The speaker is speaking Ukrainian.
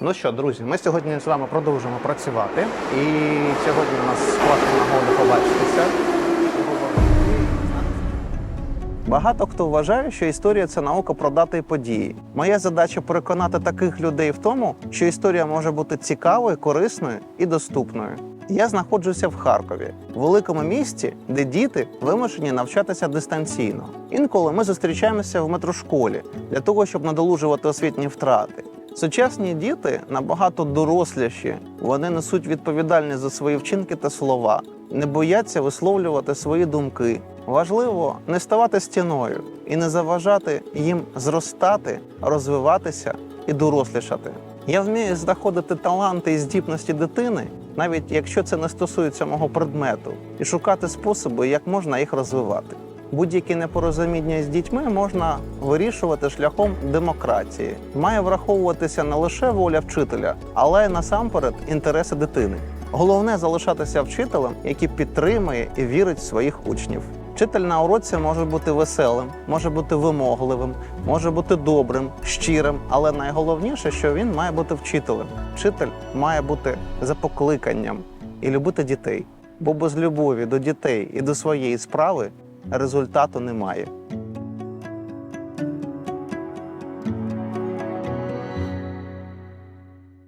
Ну що, друзі, ми сьогодні з вами продовжимо працювати. І сьогодні у нас класна нагода побачитися. Багато хто вважає, що історія це наука про дати і події. Моя задача переконати таких людей в тому, що історія може бути цікавою, корисною і доступною. Я знаходжуся в Харкові, великому місті, де діти вимушені навчатися дистанційно. Інколи ми зустрічаємося в метрошколі для того, щоб надолужувати освітні втрати. Сучасні діти набагато доросліші. Вони несуть відповідальність за свої вчинки та слова, не бояться висловлювати свої думки. Важливо не ставати стіною і не заважати їм зростати, розвиватися і дорослішати. Я вмію знаходити таланти і здібності дитини, навіть якщо це не стосується мого предмету, і шукати способи, як можна їх розвивати. Будь-які непорозуміння з дітьми можна вирішувати шляхом демократії. Має враховуватися не лише воля вчителя, але й насамперед інтереси дитини. Головне залишатися вчителем, який підтримує і вірить в своїх учнів. Вчитель на уроці може бути веселим, може бути вимогливим, може бути добрим, щирим, але найголовніше, що він має бути вчителем. Вчитель має бути за покликанням і любити дітей. Бо без любові до дітей і до своєї справи результату немає.